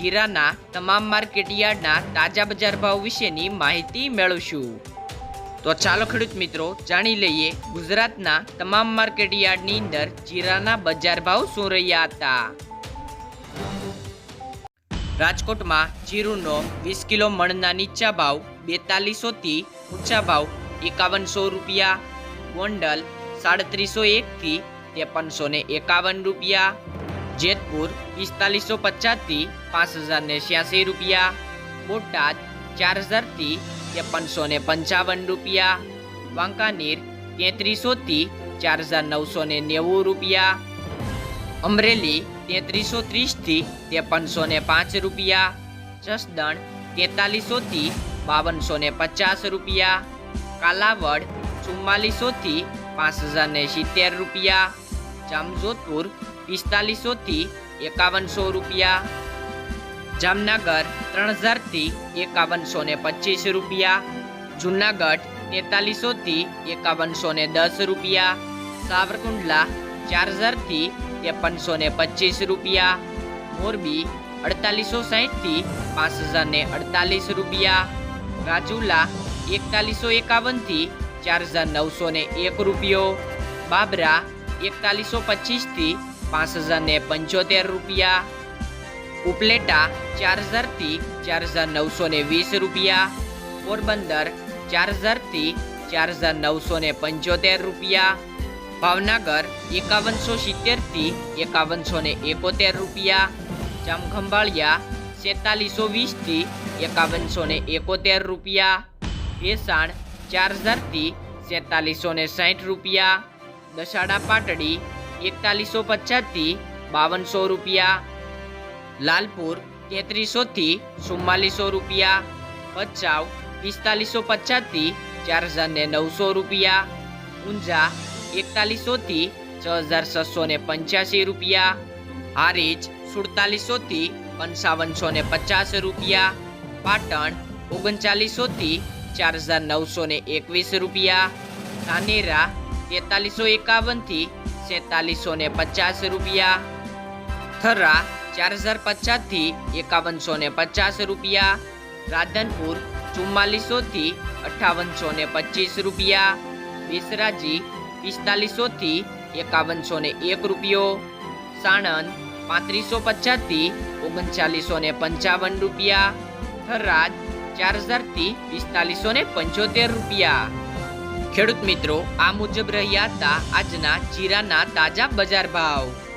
જીરાના તમામ માર્કેટ યાર્ડના તાજા બજાર ભાવ વિશેની માહિતી મેળવશું. તો ચાલો ખેડૂત મિત્રો, જાણી લઈએ ગુજરાતના તમામ માર્કેટ યાર્ડની અંદર જીરાના બજાર ભાવ શું રહ્યા હતા. રાજકોટમાં જીરુનો વીસ કિલો મણના નીચા ભાવ બેતાલીસોથી ઊંચા ભાવ એકાવનસો રૂપિયા, ગોંડલ સાડત્રીસો એકથી ત્રેપનસો એકાવન રૂપિયા જેતપુર પિસ્તાલીસો પચાસથી પાંચ હજાર ને છ્યાસી રૂપિયા, બોટાદ ચાર હજારથી ત્રેપનસો ને પંચાવન રૂપિયા, વાંકાનેર તેત્રીસોથી ચાર હજાર નવસો ને નેવું રૂપિયા, અમરેલી તેત્રીસો ત્રીસથી ત્રેપનસો ને પાંચ રૂપિયા, જસદણ તેતાલીસોથી બાવનસો ને પચાસ રૂપિયા, કાલાવડ ચુમ્માલીસોથી પાંચ હજાર ને સિત્તેર રૂપિયા, જામજોધપુર પિસ્તાલીસોથી એકાવનસો રૂપિયા. જામનગર ત્રણ હજારથી એકાવનસો ને પચીસ રૂપિયા. જુનાગઢ તેતાલીસોથી એકાવનસો ને દસ રૂપિયા. સાવરકુંડલા ચાર હજારથી ત્રેપનસો ને પચીસ રૂપિયા. મોરબી અડતાલીસો સાહીઠથી પાંચ હજાર ને અડતાલીસ રૂપિયા. રાજુલા એકતાલીસો એકાવનથી ચાર હજાર નવસો ને એક રૂપિયો. બાબરા એકતાલીસો પચીસથી પાંચ હજાર ને પંચોતેર રૂપિયા. ઉપલેટા ચાર હજારથી ચાર હજાર નવસો ને વીસ રૂપિયા. પોરબંદર ચાર હજારથી ચાર હજાર નવસો ને પંચોતેર રૂપિયા. ભાવનગર એકાવનસો સિત્તેરથી એકાવનસો ને એકોતેર રૂપિયા. જામખંભાળિયા સેતાલીસો વીસથી એકાવનસો ને એકોતેર રૂપિયા. ભેસાણ ચાર હજારથી સેતાલીસો ને સાઠ રૂપિયા. દસાડા પાટડી એકતાલીસો પચાસથી બાવનસો રૂપિયા. લાલપુર તેત્રીસોથી ચુમ્માલીસો રૂપિયા. ભચાઉ પિસ્તાલીસો પચાસથી ચાર હજાર ને નવસો રૂપિયા. ઊંઝા એકતાલીસોથી છ હજાર છસો ને પંચ્યાસી રૂપિયા. હારીજ સુડતાલીસોથી પંચાવનસો ને પચાસ રૂપિયા. પાટણ ઓગણચાલીસોથી ચાર હજાર નવસો ને એકવીસ રૂપિયા. ધાનેરા તેતાલીસો એકાવનથી સેતાલીસો ને પચાસ રૂપિયા. થરા ચાર હજાર પચાસથી એકાવનસો ને પચાસ રૂપિયા. રાધનપુર ચુમ્માલીસોથી અઠાવનસો ને પચીસ રૂપિયા. બેસરાજી પિસ્તાલીસોથી એકાવનસો ને એક રૂપિયો. સાણંદ પાંત્રીસો પચાસથી ઓગણચાલીસો ને પંચાવન રૂપિયા. થરાદ ચાર હજારથી પિસ્તાલીસો ને પંચોતેર રૂપિયા. ખેડૂત મિત્રો આ મુજબ રહ્યા હતા આજના જીરાના તાજા બજાર ભાવ.